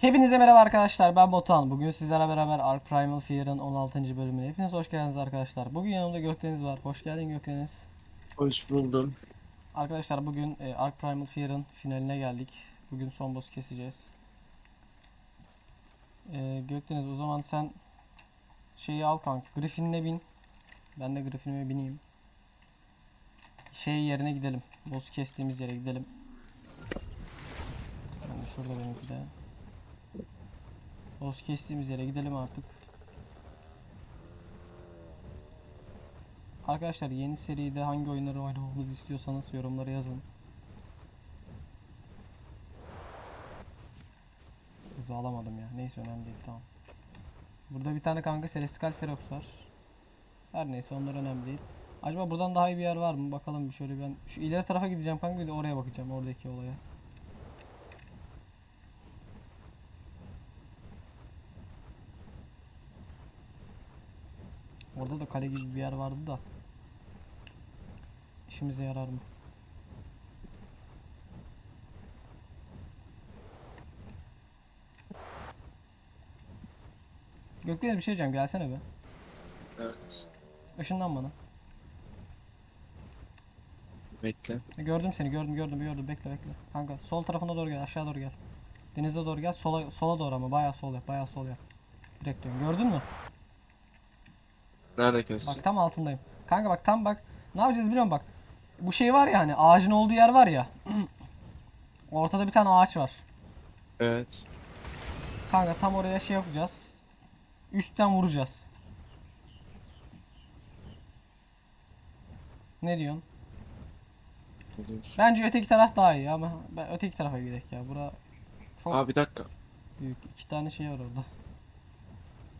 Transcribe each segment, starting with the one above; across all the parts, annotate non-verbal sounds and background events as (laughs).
Hepinize merhaba arkadaşlar ben Botan. Bugün sizlerle beraber Ark Primal Fear'ın 16. bölümüne hepiniz hoş geldiniz arkadaşlar. Bugün yanımda Gökdeniz var. Hoş geldin Gökdeniz. Hoş buldum. Arkadaşlar bugün e, Ark Primal Fear'ın finaline geldik. Bugün son boss keseceğiz. E, Gökdeniz o zaman sen şeyi al kanka. Griffin'ine bin. Ben de Griffin'ime bineyim. Şey yerine gidelim. Boss kestiğimiz yere gidelim. De şurada benimki de. Boss kestiğimiz yere gidelim artık. Arkadaşlar yeni seride hangi oyunları oynamamızı istiyorsanız yorumlara yazın. Hızı alamadım ya. Neyse önemli değil tamam. Burada bir tane kanka Celestial Ferox var. Her neyse onlar önemli değil. Acaba buradan daha iyi bir yer var mı? Bakalım bir şöyle ben şu ileri tarafa gideceğim kanka bir de oraya bakacağım oradaki olaya. Orada da kale gibi bir yer vardı da. İşimize yarar mı? Gökdeniz bir şey diyeceğim gelsene be. Evet. Işınlan bana. Bekle. E, Gördüm seni gördüm gördüm gördüm bekle bekle. Kanka sol tarafına doğru gel aşağı doğru gel. Denize doğru gel sola sola doğru ama bayağı sol yap bayağı sol yap. Direkt diyorum gördün mü? Nerede kes? Bak tam altındayım. Kanka bak tam bak. Ne yapacağız biliyor musun bak. Bu şey var ya hani ağacın olduğu yer var ya. (clears throat) Ortada bir tane ağaç var. Evet. Kanka tam oraya şey yapacağız. Üstten vuracağız. Ne diyorsun? Olur. Bence öteki taraf daha iyi ama ben öteki tarafa gidelim ya. Bura çok Aa bir dakika. büyük. İki tane şey var orada.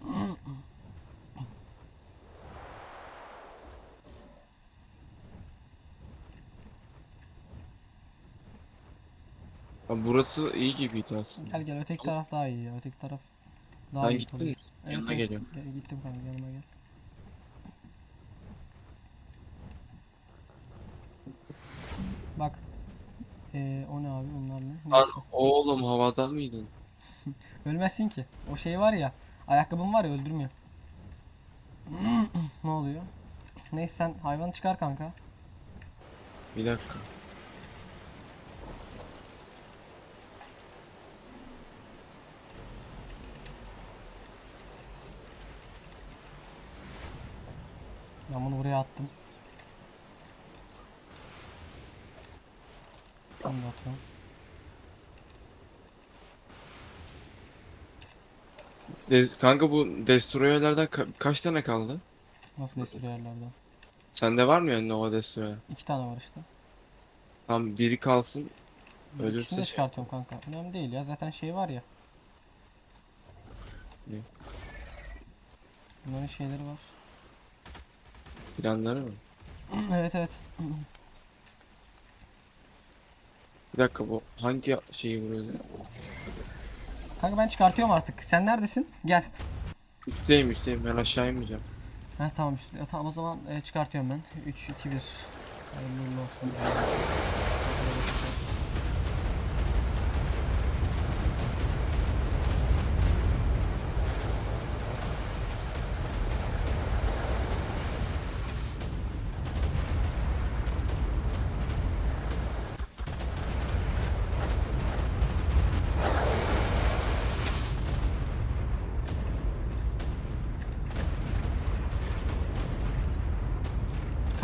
(clears throat) Burası iyi gibiydi aslında. Gel gel öteki taraf daha iyi ya. Öteki taraf daha Ben iyi gittim. kalıyor. Yanına geliyorum. Gel, gittim kanka yanıma gel. Bak. Ee, o ne abi onlar ne? Lan oğlum havada mıydın? (laughs) Ölmezsin ki. O şey var ya. Ayakkabın var ya öldürmüyor. (clears throat) ne oluyor? Neyse sen hayvanı çıkar kanka. Bir dakika. Ben bunu buraya attım. Bunu da atıyorum. Des- kanka bu destroyerlerden ka- kaç tane kaldı? Nasıl destroyerlerden? Sende var mı yani Nova Destroyer? İki tane var işte. Tam biri kalsın. İkisini Ölürse de şey- çıkartıyorum kanka. Önemli değil ya zaten şey var ya. Ne? Bunların şeyleri var. Planları mı? (clears throat) evet evet. Bir dakika bu hangi şeyi vuruyordu? Kanka ben çıkartıyorum artık. Sen neredesin? Gel. Üstteyim üstteyim ben aşağı inmeyeceğim. Ha tamam. Ya, tamam o zaman e, çıkartıyorum ben. 3 2 1. Hayırlı uğurlu olsun.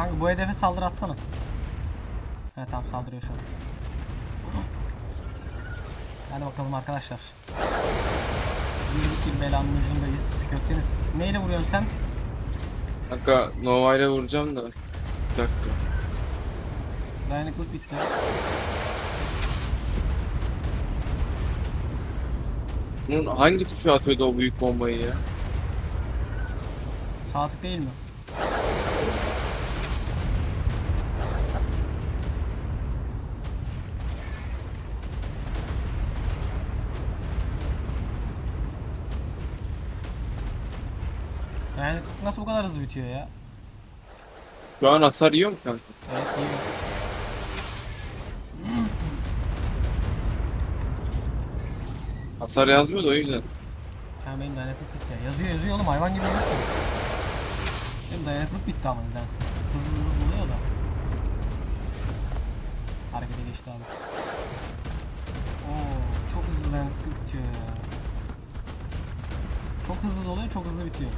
Kanka bu hedefe saldırı atsana. Evet tamam saldırıyor şu an. Hadi bakalım arkadaşlar. Büyük bir belanın ucundayız. Gökdeniz. Neyle vuruyorsun sen? Kanka Nova ile vuracağım da. Bir dakika. Dayanıklık bitti. Bunun hangi tuşu atıyordu o büyük bombayı ya? Sağ tık değil mi? Dayanıklık nasıl bu kadar hızlı bitiyor ya? Şu an hasar yiyor mu kanka? Evet iyi. Hasar yazmıyor da o yüzden. Ha benim dayanıklık bitti ya. Yazıyor yazıyor oğlum hayvan gibi yazıyor. Benim dayanıklık bitti ama nedense. Hızlı hızlı buluyor da. Harekete geçti abi. Oo, çok hızlı dayanıklık bitiyor ya. Çok hızlı doluyor, çok hızlı bitiyor.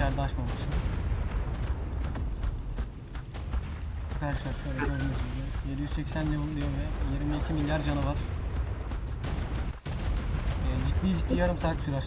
Yerde açmamışım. Arkadaşlar şöyle gördüğünüz gibi 780 level diyor ve 22 milyar canı var. Ee, ciddi ciddi yarım saat sürer.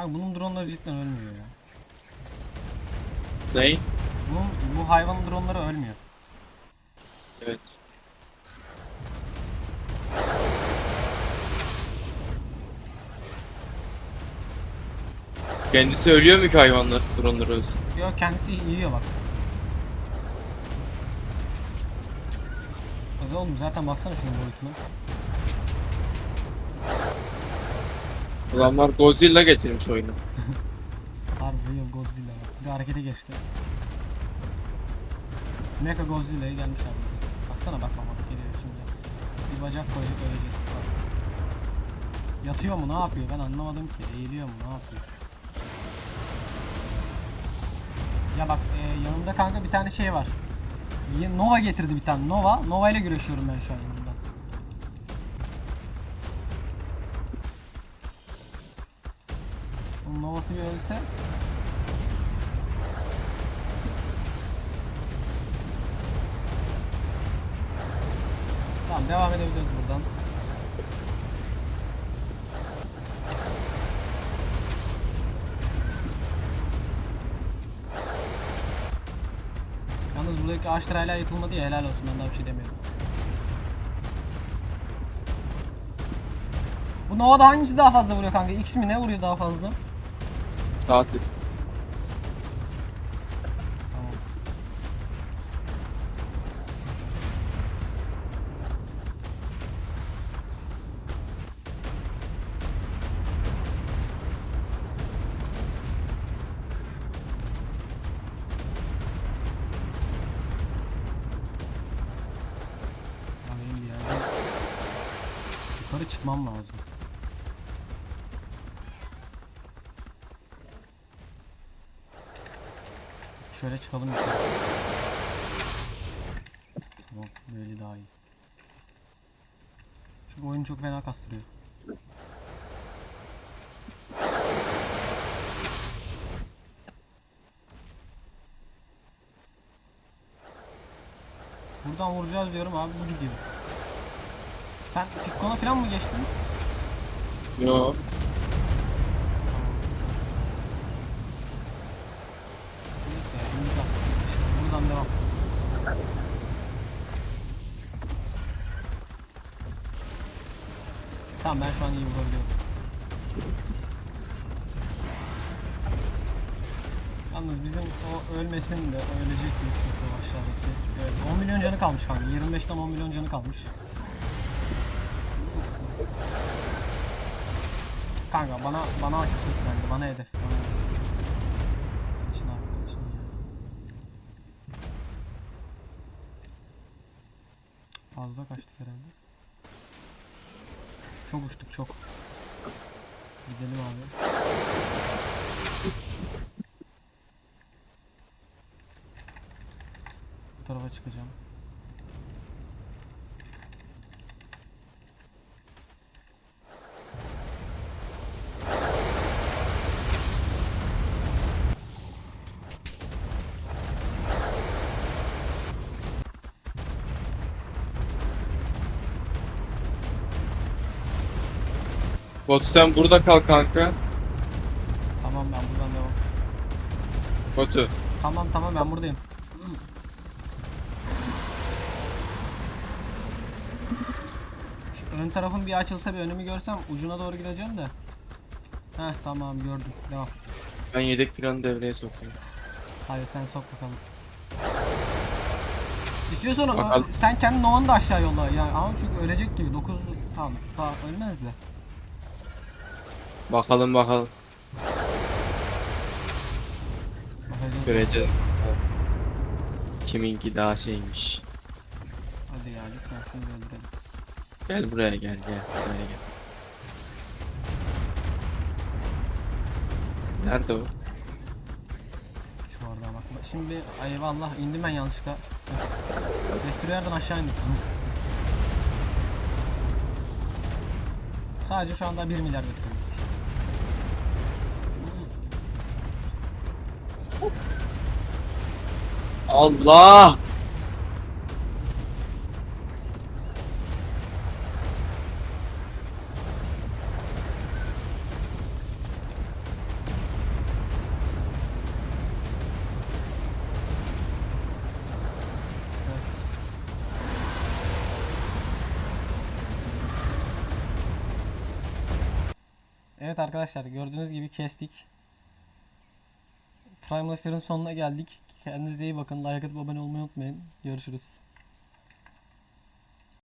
Kanka bunun dronları cidden ölmüyor ya. Ney? Bunun bu hayvanın dronları ölmüyor. Evet. Kendisi ölüyor mu ki hayvanlar? Dronlar ölsün. Yok kendisi yiyor bak. Kız oğlum zaten baksana şunun boyutuna. Adamlar Godzilla getirmiş oyunu. (laughs) Harbi real Godzilla bak. Bir de harekete geçti. Mecha Godzilla'ya gelmiş abi. Baksana bak bak geliyor şimdi. Bir bacak koyacak öleceğiz. Bak. Yatıyor mu ne yapıyor ben anlamadım ki. Eğiliyor mu ne yapıyor. Ya bak e, yanımda kanka bir tane şey var. Nova getirdi bir tane Nova. Nova ile güreşiyorum ben şu an yanımda. Onun Nova'sı bir ölse Tamam devam edebiliriz buradan. Yalnız buradaki ağaçlar hala yıkılmadı ya helal olsun daha bir şey demiyorum. Bu Nova'da hangisi daha fazla vuruyor kanka? X mi ne vuruyor daha fazla? Saati. Tamam. Ya benim bir yerden yukarı çıkmam lazım. Şöyle çıkalım yukarı. Tamam böyle daha iyi. Çünkü oyun çok fena kastırıyor. Buradan vuracağız diyorum abi bu gidiyor. Sen Pikkon'a falan mı geçtin? Yo. Neyse ya buradan devam. Tamam ben şu an iyi vurabiliyorum. Yalnız bizim o ölmesin de ölecek gibi çünkü o aşağıdaki. Evet 10 milyon canı kalmış kanka. 25'ten 10 milyon canı kalmış. Kanka bana bana hak bence bana hedef. Bana hedef. Kaçın abi kaçın ya. Fazla kaçtık herhalde. Çok uçtuk çok. Gidelim abi. Bu tarafa çıkacağım. Batu sen burada kal kanka. Tamam ben buradan devam. Batu. Tamam tamam ben buradayım. Şu ön tarafın bir açılsa bir önümü görsem ucuna doğru gideceğim de. Heh tamam gördüm. Devam. Ben yedek planı devreye sokuyorum. Hadi sen sok bakalım. İstiyorsan Bakalım. sen kendi Nova'nı da aşağı yolla. Yani ama çünkü ölecek gibi. 9 tamam daha ölmez de. Bakalım bakalım. Göreceğiz. Kiminki daha şeymiş. Hadi ya lütfen şunu öldürelim. Gel buraya gel gel. Buraya gel. Nerede o? Şu orada bak. Bak Şimdi eyvallah indim ben yanlışlıkla. Destroyer'dan aşağı indim. Sadece şu anda 1 milyar bekliyorum. Allah! Evet. Arkadaşlar gördüğünüz gibi kestik. Primal Fear'ın sonuna geldik. Kendinize iyi bakın. Like atıp abone olmayı unutmayın. Görüşürüz.